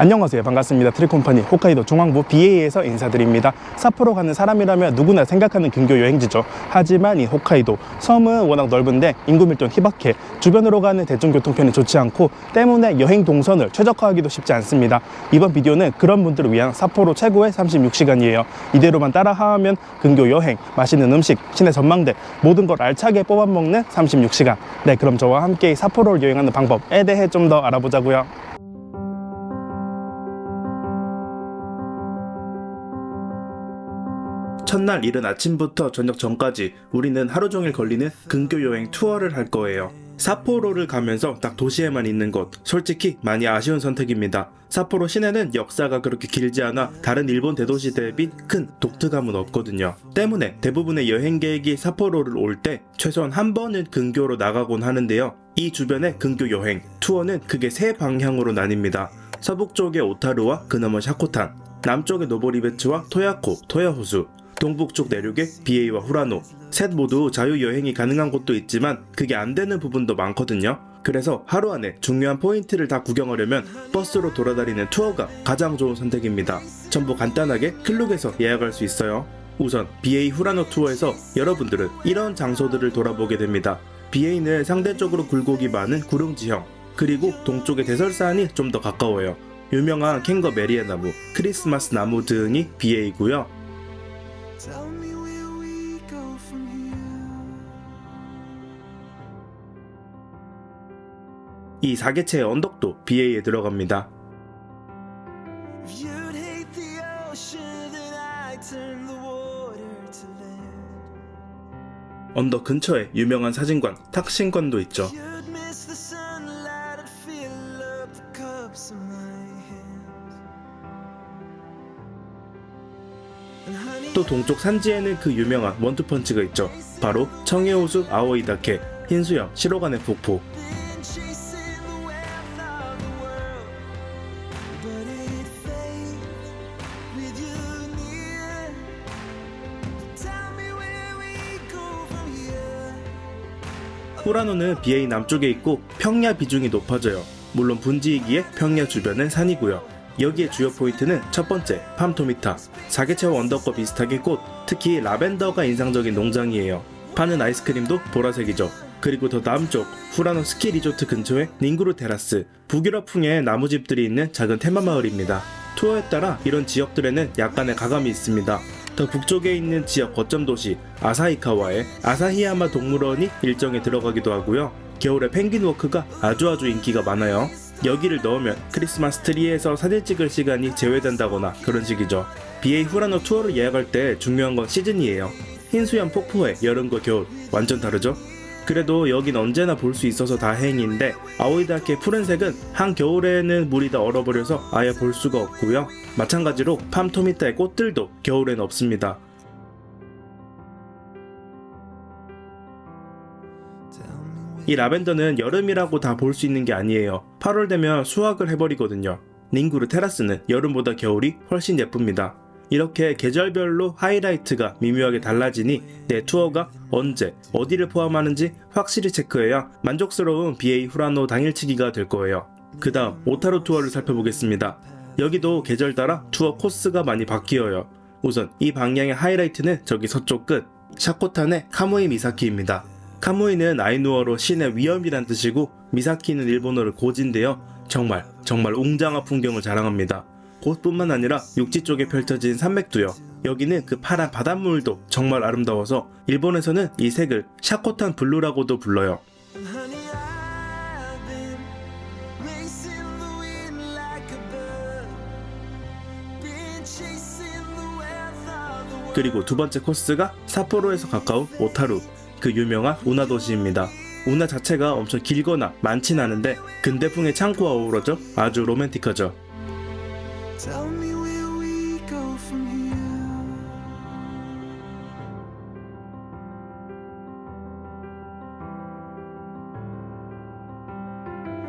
안녕하세요. 반갑습니다. 트리콤퍼니 홋카이도 중앙부 BA에서 인사드립니다. 삿포로 가는 사람이라면 누구나 생각하는 근교 여행지죠. 하지만 이 홋카이도 섬은 워낙 넓은데 인구 밀도는 희박해 주변으로 가는 대중교통편이 좋지 않고 때문에 여행 동선을 최적화하기도 쉽지 않습니다. 이번 비디오는 그런 분들을 위한 삿포로 최고의 36시간이에요. 이대로만 따라하면 근교 여행, 맛있는 음식, 시내 전망대 모든 걸 알차게 뽑아먹는 36시간. 네, 그럼 저와 함께 삿포로를 여행하는 방법에 대해 좀 더 알아보자고요. 첫날 이른 아침부터 저녁 전까지 우리는 하루 종일 걸리는 근교 여행 투어를 할 거예요. 사포로를 가면서 딱 도시에만 있는 곳, 솔직히 많이 아쉬운 선택입니다. 사포로 시내는 역사가 그렇게 길지 않아 다른 일본 대도시 대비 큰 독특함은 없거든요. 때문에 대부분의 여행 계획이 사포로를 올 때 최소한 한 번은 근교로 나가곤 하는데요. 이 주변의 근교 여행, 투어는 크게 세 방향으로 나뉩니다. 서북 쪽의 오타루와 그나마 샤코탄, 남쪽의 노보리베츠와 토야코, 토야호수, 동북쪽 내륙의 비에이와 후라노 셋 모두 자유여행이 가능한 곳도 있지만 그게 안 되는 부분도 많거든요. 그래서 하루 안에 중요한 포인트를 다 구경하려면 버스로 돌아다니는 투어가 가장 좋은 선택입니다. 전부 간단하게 클룩에서 예약할 수 있어요. 우선 BA 후라노 투어에서 여러분들은 이런 장소들을 돌아보게 됩니다. BA는 상대적으로 굴곡이 많은 구릉지형 그리고 동쪽의 대설산이 좀 더 가까워요. 유명한 캥거 메리에 나무, 크리스마스 나무 등이 BA고요. Tell me where we go from here. 이 사계체의 언덕도 BA에 들어갑니다. 언덕 근처에 유명한 사진관 탁신관도 있죠. 또 동쪽 산지에는 그 유명한 원투펀치가 있죠. 바로 청해호수 아오이다케, 흰수염, 시로간의 폭포. 후라노는 BA 남쪽에 있고 평야 비중이 높아져요. 물론 분지이기에 평야 주변은 산이고요. 여기에 주요 포인트는 첫 번째, 팜토미타. 사계체와 언덕과 비슷하게 꽃, 특히 라벤더가 인상적인 농장이에요. 파는 아이스크림도 보라색이죠. 그리고 더 남쪽, 후라노 스키 리조트 근처에 닝구루 테라스, 북유럽풍의 나무집들이 있는 작은 테마마을입니다. 투어에 따라 이런 지역들에는 약간의 가감이 있습니다. 더 북쪽에 있는 지역 거점 도시 아사히카와의 아사히야마 동물원이 일정에 들어가기도 하고요. 겨울에 펭귄 워크가 아주 아주 인기가 많아요. 여기를 넣으면 크리스마스 트리에서 사진 찍을 시간이 제외된다거나 그런 식이죠. BA 후라노 투어를 예약할 때 중요한 건 시즌이에요. 흰수염 폭포에 여름과 겨울 완전 다르죠? 그래도 여긴 언제나 볼 수 있어서 다행인데 아오이다케 푸른색은 한겨울에는 물이 다 얼어버려서 아예 볼 수가 없고요. 마찬가지로 팜토미타의 꽃들도 겨울엔 없습니다. 이 라벤더는 여름이라고 다 볼 수 있는 게 아니에요. 8월 되면 수확을 해버리거든요. 닝구르 테라스는 여름보다 겨울이 훨씬 예쁩니다. 이렇게 계절별로 하이라이트가 미묘하게 달라지니 내 투어가 언제, 어디를 포함하는지 확실히 체크해야 만족스러운 BA 후라노 당일치기가 될 거예요. 그 다음 오타루 투어를 살펴보겠습니다. 여기도 계절 따라 투어 코스가 많이 바뀌어요. 우선 이 방향의 하이라이트는 저기 서쪽 끝 샤코탄의 카무이 미사키입니다. 카무이는 아이누어로 신의 위험이란 뜻이고 미사키는 일본어로 고지인데요. 정말 정말 웅장한 풍경을 자랑합니다. 곳뿐만 아니라 육지 쪽에 펼쳐진 산맥도요. 여기는 그 파란 바닷물도 정말 아름다워서 일본에서는 이 색을 샤코탄 블루라고도 불러요. 그리고 두 번째 코스가 삿포로에서 가까운 오타루, 그 유명한 운하 도시입니다. 운하 자체가 엄청 길거나 많진 않은데 근대풍의 창고와 어우러져 아주 로맨틱하죠.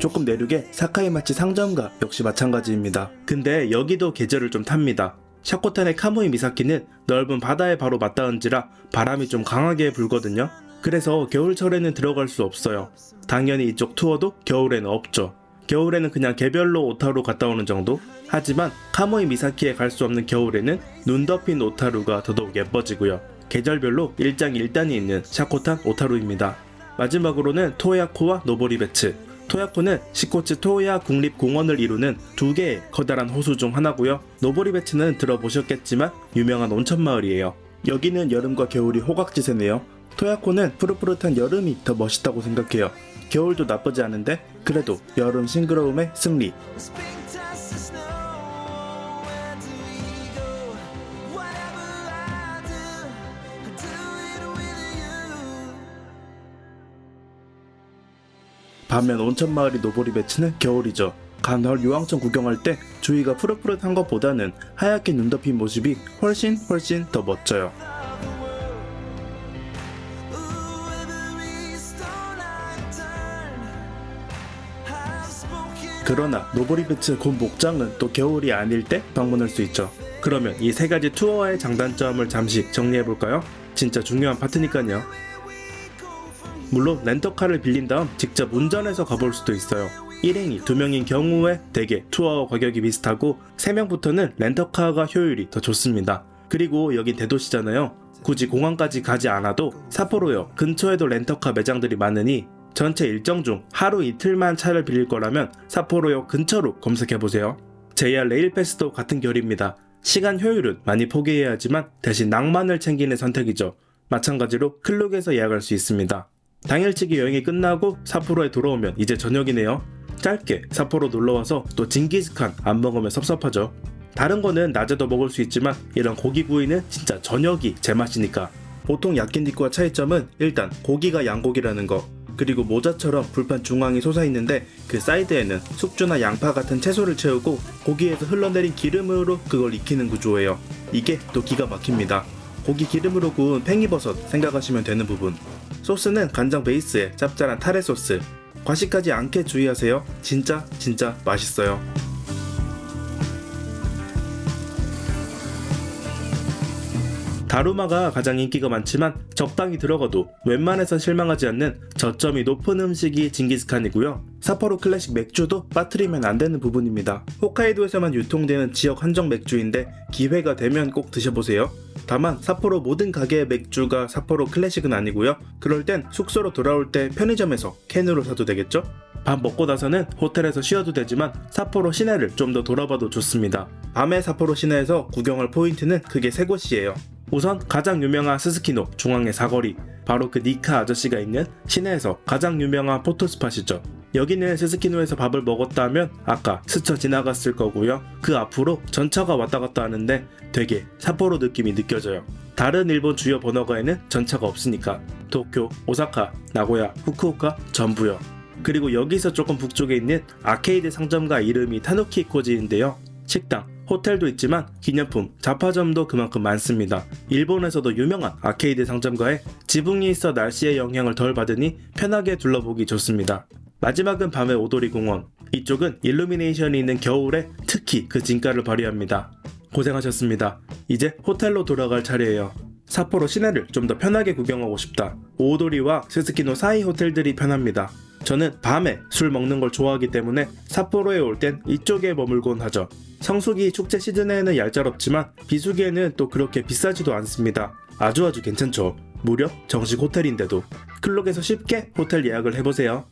조금 내륙에 사카이마치 상점가 역시 마찬가지입니다. 근데 여기도 계절을 좀 탑니다. 샤코탄의 카무이 미사키는 넓은 바다에 바로 맞닿은지라 바람이 좀 강하게 불거든요. 그래서 겨울철에는 들어갈 수 없어요. 당연히 이쪽 투어도 겨울에는 없죠. 겨울에는 그냥 개별로 오타루 갔다 오는 정도? 하지만 카모이 미사키에 갈 수 없는 겨울에는 눈 덮인 오타루가 더더욱 예뻐지고요. 계절별로 일장 일단이 있는 샤코탄 오타루입니다. 마지막으로는 토야코와 노보리베츠. 토야코는 시코츠 토야 국립공원을 이루는 두 개의 커다란 호수 중 하나고요. 노보리베츠는 들어보셨겠지만 유명한 온천 마을이에요. 여기는 여름과 겨울이 호각지세네요. 토야코는 푸릇푸릇한 여름이 더 멋있다고 생각해요. 겨울도 나쁘지 않은데 그래도 여름 싱그러움의 승리. 반면 온천 마을이 노보리 배치는 겨울이죠. 간헐 유황천 구경할 때 주위가 푸릇푸릇한 것보다는 하얗게 눈 덮인 모습이 훨씬 훨씬 더 멋져요. 그러나 노보리 배치 곧 목장은 또 겨울이 아닐 때 방문할 수 있죠. 그러면 이 세 가지 투어의 장단점을 잠시 정리해 볼까요? 진짜 중요한 파트니까요. 물론 렌터카를 빌린 다음 직접 운전해서 가볼 수도 있어요. 일행이 두 명인 경우에 대개 투어 가격이 비슷하고 세 명부터는 렌터카가 효율이 더 좋습니다. 그리고 여긴 대도시잖아요. 굳이 공항까지 가지 않아도 삿포로역 근처에도 렌터카 매장들이 많으니 전체 일정 중 하루 이틀만 차를 빌릴 거라면 삿포로역 근처로 검색해 보세요. JR 레일패스도 같은 결입니다. 시간 효율은 많이 포기해야 하지만 대신 낭만을 챙기는 선택이죠. 마찬가지로 클룩에서 예약할 수 있습니다. 당일치기 여행이 끝나고 삿포로에 돌아오면 이제 저녁이네요. 짧게 삿포로 놀러와서 또 징기스칸 안 먹으면 섭섭하죠. 다른 거는 낮에도 먹을 수 있지만 이런 고기 구이는 진짜 저녁이 제맛이니까. 보통 야끼니쿠와 차이점은 일단 고기가 양고기라는 거. 그리고 모자처럼 불판 중앙이 솟아있는데 그 사이드에는 숙주나 양파 같은 채소를 채우고 고기에서 흘러내린 기름으로 그걸 익히는 구조예요. 이게 또 기가 막힙니다. 고기 기름으로 구운 팽이버섯 생각하시면 되는 부분. 소스는 간장 베이스에 짭짤한 타레 소스. 과식하지 않게 주의하세요. 진짜 진짜 맛있어요. 다루마가 가장 인기가 많지만 적당히 들어가도 웬만해선 실망하지 않는 저점이 높은 음식이 징기스칸이고요. 사포로 클래식 맥주도 빠뜨리면 안 되는 부분입니다. 홋카이도에서만 유통되는 지역 한정 맥주인데 기회가 되면 꼭 드셔보세요. 다만 삿포로 모든 가게의 맥주가 삿포로 클래식은 아니고요. 그럴 땐 숙소로 돌아올 때 편의점에서 캔으로 사도 되겠죠? 밥 먹고 나서는 호텔에서 쉬어도 되지만 삿포로 시내를 좀 더 돌아봐도 좋습니다. 밤에 삿포로 시내에서 구경할 포인트는 크게 세 곳이에요. 우선 가장 유명한 스스키노 중앙의 사거리 바로 그 니카 아저씨가 있는 시내에서 가장 유명한 포토스팟이죠. 여기는 스스키노에서 밥을 먹었다 하면 아까 스쳐 지나갔을 거고요. 그 앞으로 전차가 왔다 갔다 하는데 되게 삿포로 느낌이 느껴져요. 다른 일본 주요 번화가에는 전차가 없으니까 도쿄, 오사카, 나고야, 후쿠오카 전부요. 그리고 여기서 조금 북쪽에 있는 아케이드 상점가 이름이 타누키 코지인데요. 식당, 호텔도 있지만 기념품, 잡화점도 그만큼 많습니다. 일본에서도 유명한 아케이드 상점가에 지붕이 있어 날씨의 영향을 덜 받으니 편하게 둘러보기 좋습니다. 마지막은 밤의 오도리 공원. 이쪽은 일루미네이션이 있는 겨울에 특히 그 진가를 발휘합니다. 고생하셨습니다. 이제 호텔로 돌아갈 차례예요. 삿포로 시내를 좀 더 편하게 구경하고 싶다. 오도리와 스스키노 사이 호텔들이 편합니다. 저는 밤에 술 먹는 걸 좋아하기 때문에 삿포로에 올 땐 이쪽에 머물곤 하죠. 성수기 축제 시즌에는 얄짤없지만 비수기에는 또 그렇게 비싸지도 않습니다. 아주 아주 괜찮죠. 무려 정식 호텔인데도. 클록에서 쉽게 호텔 예약을 해보세요.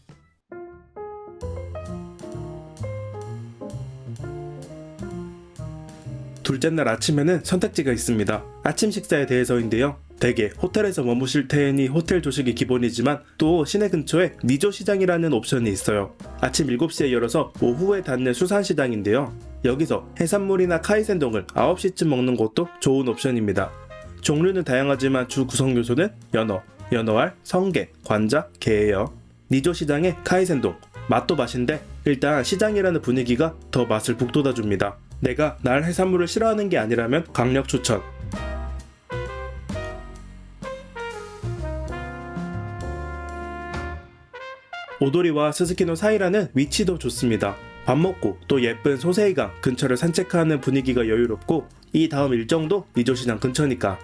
둘째 날 아침에는 선택지가 있습니다. 아침 식사에 대해서인데요. 대개 호텔에서 머무실 테니 호텔 조식이 기본이지만 또 시내 근처에 니조 시장이라는 옵션이 있어요. 아침 7시에 열어서 오후에 닫는 수산시장인데요. 여기서 해산물이나 카이센동을 9시쯤 먹는 것도 좋은 옵션입니다. 종류는 다양하지만 주 구성 요소는 연어, 연어알, 성게, 관자, 게예요. 니조 시장의 카이센동 맛도 맛인데 일단 시장이라는 분위기가 더 맛을 북돋아 줍니다. 내가 날 해산물을 싫어하는 게 아니라면 강력 추천. 오도리와 스스키노 사이라는 위치도 좋습니다. 밥 먹고 또 예쁜 소세이강 근처를 산책하는 분위기가 여유롭고 이 다음 일정도 니조시장 근처니까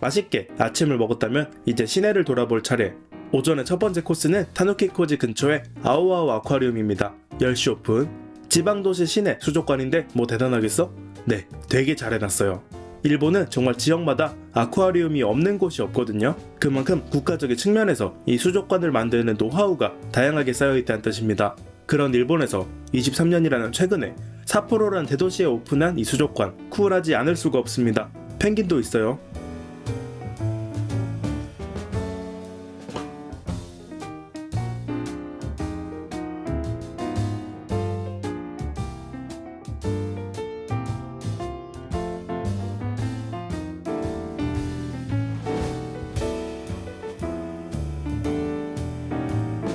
맛있게 아침을 먹었다면 이제 시내를 돌아볼 차례. 오전의 첫 번째 코스는 타누키코지 근처의 아오아오 아쿠아리움입니다. 10시 오픈. 지방도시 시내 수족관인데 뭐 대단하겠어? 네, 되게 잘 해놨어요. 일본은 정말 지역마다 아쿠아리움이 없는 곳이 없거든요. 그만큼 국가적인 측면에서 이 수족관을 만드는 노하우가 다양하게 쌓여있다는 뜻입니다. 그런 일본에서 23년이라는 최근에 사포로라는 대도시에 오픈한 이 수족관 쿨하지 않을 수가 없습니다. 펭귄도 있어요.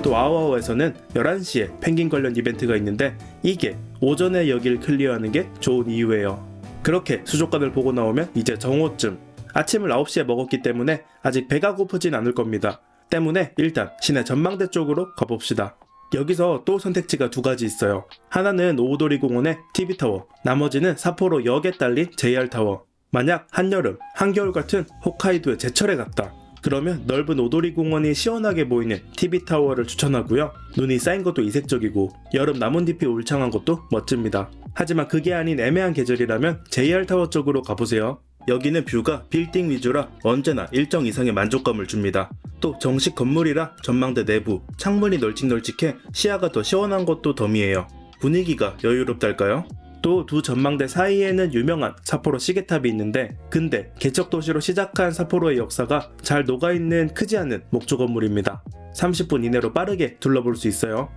또 아오아오에서는 11시에 펭귄 관련 이벤트가 있는데 이게 오전에 여길 클리어하는 게 좋은 이유예요. 그렇게 수족관을 보고 나오면 이제 정오쯤 아침을 9시에 먹었기 때문에 아직 배가 고프진 않을 겁니다. 때문에 일단 시내 전망대 쪽으로 가봅시다. 여기서 또 선택지가 두 가지 있어요. 하나는 오도리 공원의 TV타워, 나머지는 사포로 역에 딸린 JR타워. 만약 한여름, 한겨울 같은 홋카이도의 제철에 갔다. 그러면 넓은 오도리 공원이 시원하게 보이는 TV타워를 추천하고요. 눈이 쌓인 것도 이색적이고 여름 나뭇잎이 울창한 것도 멋집니다. 하지만 그게 아닌 애매한 계절이라면 JR타워 쪽으로 가보세요. 여기는 뷰가 빌딩 위주라 언제나 일정 이상의 만족감을 줍니다. 또 정식 건물이라 전망대 내부, 창문이 널찍널찍해 시야가 더 시원한 것도 덤이에요. 분위기가 여유롭달까요? 또 두 전망대 사이에는 유명한 사포로 시계탑이 있는데 근데 개척 도시로 시작한 사포로의 역사가 잘 녹아있는 크지 않은 목조 건물입니다. 30분 이내로 빠르게 둘러볼 수 있어요.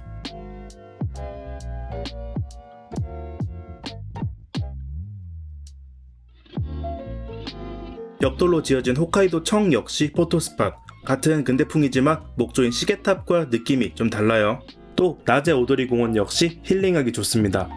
벽돌로 지어진 홋카이도 청 역시 포토스팟. 같은 근대풍이지만 목조인 시계탑과 느낌이 좀 달라요. 또 낮에 오도리 공원 역시 힐링하기 좋습니다.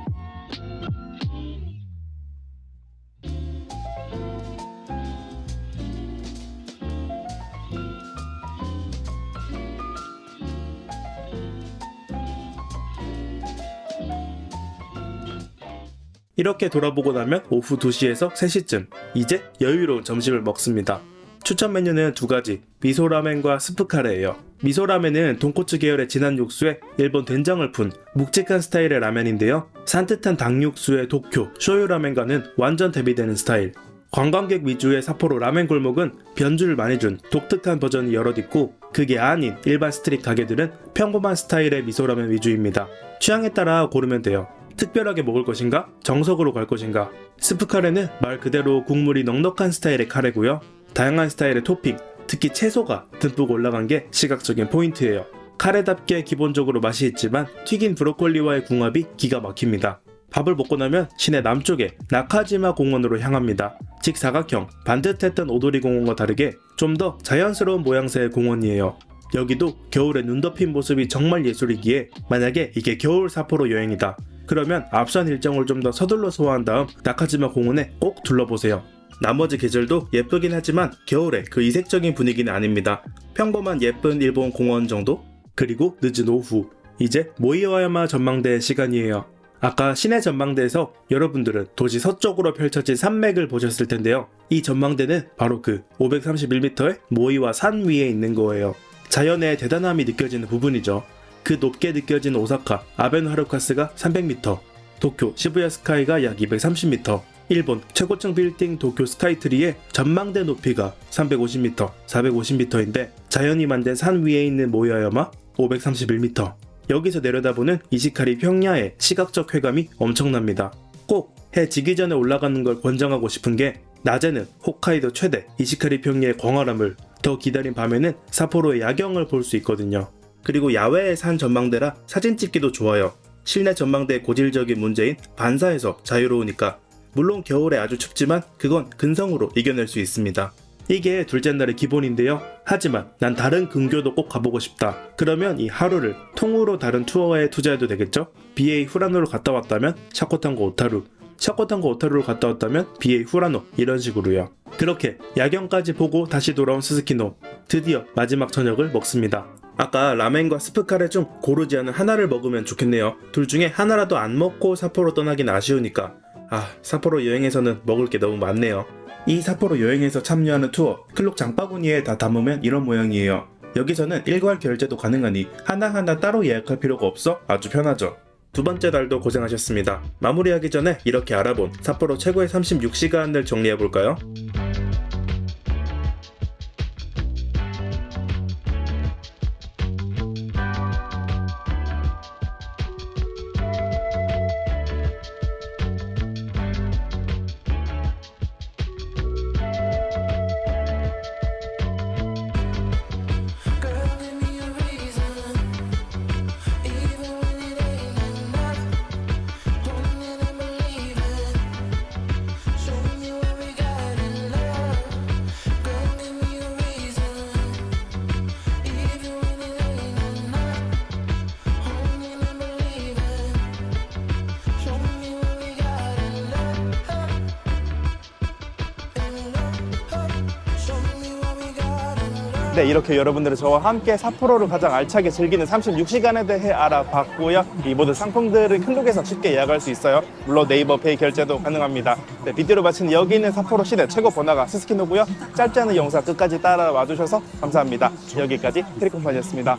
이렇게 돌아보고 나면 오후 2시에서 3시쯤 이제 여유로운 점심을 먹습니다. 추천 메뉴는 두 가지 미소라멘과 스프카레예요. 미소라멘은 돈코츠 계열의 진한 육수에 일본 된장을 푼 묵직한 스타일의 라면인데요. 산뜻한 닭육수의 도쿄 쇼유라멘과는 완전 대비되는 스타일. 관광객 위주의 사포로 라멘 골목은 변주를 많이 준 독특한 버전이 여럿 있고 그게 아닌 일반 스트릿 가게들은 평범한 스타일의 미소라면 위주입니다. 취향에 따라 고르면 돼요. 특별하게 먹을 것인가? 정석으로 갈 것인가? 스프 카레는 말 그대로 국물이 넉넉한 스타일의 카레고요. 다양한 스타일의 토핑, 특히 채소가 듬뿍 올라간 게 시각적인 포인트예요. 카레답게 기본적으로 맛이 있지만 튀긴 브로콜리와의 궁합이 기가 막힙니다. 밥을 먹고 나면 시내 남쪽에 나카지마 공원으로 향합니다. 직사각형, 반듯했던 오도리 공원과 다르게 좀 더 자연스러운 모양새의 공원이에요. 여기도 겨울에 눈 덮인 모습이 정말 예술이기에 만약에 이게 겨울 사포로 여행이다. 그러면 앞선 일정을 좀 더 서둘러 소화한 다음 나카지마 공원에 꼭 둘러보세요. 나머지 계절도 예쁘긴 하지만 겨울에 그 이색적인 분위기는 아닙니다. 평범한 예쁜 일본 공원 정도? 그리고 늦은 오후. 이제 모이와야마 전망대의 시간이에요. 아까 시내 전망대에서 여러분들은 도시 서쪽으로 펼쳐진 산맥을 보셨을 텐데요. 이 전망대는 바로 그 531m의 모이와 산 위에 있는 거예요. 자연의 대단함이 느껴지는 부분이죠. 그 높게 느껴지는 오사카 아베노 하루카스가 300m, 도쿄 시부야 스카이가 약 230m, 일본 최고층 빌딩 도쿄 스카이트리의 전망대 높이가 350m, 450m인데 자연이 만든 산 위에 있는 모야야마 531m. 여기서 내려다보는 이시카리 평야의 시각적 쾌감이 엄청납니다. 꼭 해 지기 전에 올라가는 걸 권장하고 싶은 게 낮에는 홋카이도 최대 이시카리 평야의 광활함을 더 기다린 밤에는 사포로의 야경을 볼 수 있거든요. 그리고 야외의 산 전망대라 사진 찍기도 좋아요. 실내 전망대의 고질적인 문제인 반사에서 자유로우니까 물론 겨울에 아주 춥지만 그건 근성으로 이겨낼 수 있습니다. 이게 둘째 날의 기본인데요. 하지만 난 다른 근교도 꼭 가보고 싶다. 그러면 이 하루를 통으로 다른 투어에 투자해도 되겠죠? BA 후라노로 갔다 왔다면 샤코탄고 오타루, 샤코탄고 오타루로 갔다 왔다면 BA 후라노 이런 식으로요. 그렇게 야경까지 보고 다시 돌아온 스스키노. 드디어 마지막 저녁을 먹습니다. 아까 라멘과 스프카레 중 고르지 않은 하나를 먹으면 좋겠네요. 둘 중에 하나라도 안 먹고 사포로 떠나긴 아쉬우니까. 아, 사포로 여행에서는 먹을 게 너무 많네요. 이 삿포로 여행에서 참여하는 투어 클록 장바구니에 다 담으면 이런 모양이에요. 여기서는 일괄 결제도 가능하니 하나하나 따로 예약할 필요가 없어 아주 편하죠. 두 번째 달도 고생하셨습니다. 마무리하기 전에 이렇게 알아본 삿포로 최고의 36시간을 정리해 볼까요? 네, 이렇게 여러분들은 저와 함께 삿포로를 가장 알차게 즐기는 36시간에 대해 알아봤고요. 이 모든 상품들은 클룩에서 쉽게 예약할 수 있어요. 물론 네이버 페이 결제도 가능합니다. 네, 비디오를 마친 여기 있는 삿포로 시대 최고 번화가 스스키노고요. 짧지 않은 영상 끝까지 따라와 주셔서 감사합니다. 여기까지 트리콤판이었습니다.